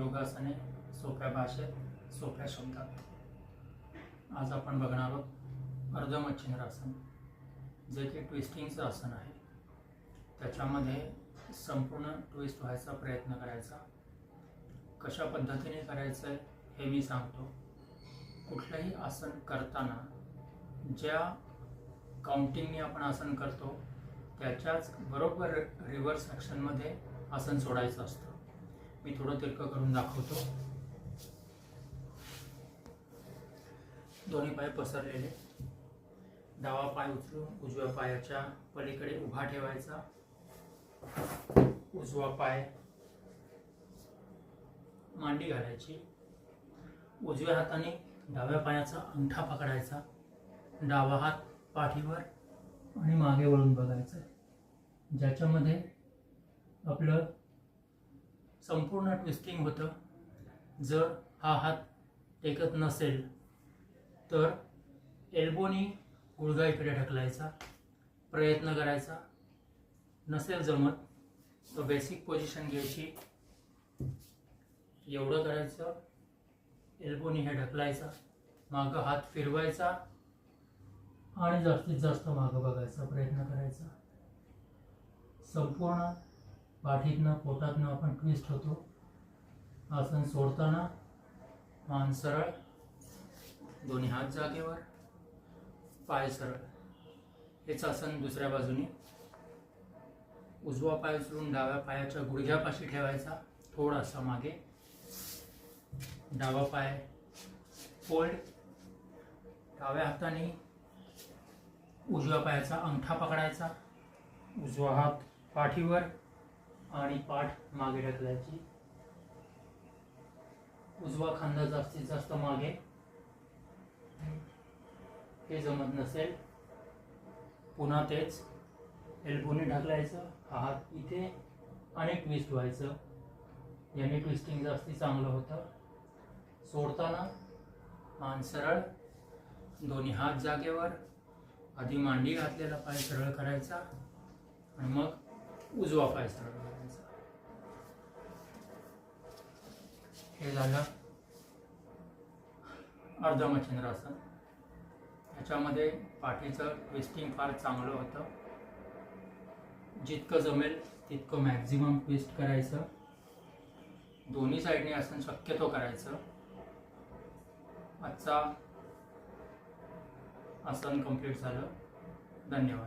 योगासने सोप्या भाषेत सोप्या शब्दात. आज आपण बघणार आहोत अर्धमच्छिंद्रासन जे की ट्विस्टिंगचं आसन आहे. त्याच्यामध्ये संपूर्ण ट्विस्ट व्हायचा प्रयत्न करायचा. कशा पद्धतीने करायचं आहे हे मी सांगतो. कुठलंही आसन करताना ज्या काउंटिंगने आपण आसन करतो त्याच्याच बरोबर रिव्हर्स ॲक्शनमध्ये आसन सोडायचं असतं. मी थोडं तिरकं करून दाखवतो. दोन्ही पाय पसरलेले. डावा पाय उचलून उजव्या पायाच्या पलीकडे उभा ठेवायचा. उजवा पाय मांडी घालायची. उजव्या हाताने डाव्या पायाचा अंगठा पकडायचा. डावा हात पाठीवर आणि मागे वळून बघायचं. ज्याच्यामध्ये आपलं संपूर्ण ट्विस्टिंग होतं. जर हा हात टेकत नसेल तर एल्बोनी गुडघा इकडे ढकलायचा प्रयत्न करायचा. नसेल जमत तर बेसिक पोझिशन घ्यायची. एवढं करायचं एल्बोनी हे ढकलायचा. मागं हात फिरवायचा आणि जास्तीत जास्त मागं बघायचा प्रयत्न करायचा. संपूर्ण पाठीतनं पोटातनं आपण ट्विस्ट होतो. आसन सोडताना मान सरळ दोन्ही हात जागेवर पाय सरळ. हेच आसन दुसऱ्या बाजूने. उजवा पाय उचलून डाव्या पायाच्या गुडघ्यापाशी ठेवायचा थोडासा मागे. डावा पाय फोल्ड डाव्या हाताने उजव्या पायाचा अंगठा पकडायचा. उजवा हात पाठीवर. आणि पाठ मागे ढकलायची. उजवा खांदा जास्तीत जास्त मागे. हे जमत नसेल. पुन्हा तेच. एल्बोने ढकलायचं. हात इथे आणि ट्विस्ट व्हायचं. याने ट्विस्टिंग जास्ती चांगलं होतं. सोडताना मान सरळ. दोन्ही हात जागेवर. आधी मांडी घातलेला पाय सरळ करायचा. आणि मग उजवा पाय सरळ करायचा हे झालं. अर्धमचंद्रासन याच्यामध्ये पाठीचं ट्विस्टिंग फार चांगलं होतं. जितकं जमेल तितकं मॅक्झिमम ट्विस्ट करायचं. दोन्ही साईडने आसन शक्यतो करायचं. आजचा आसन कंप्लीट झालं. धन्यवाद.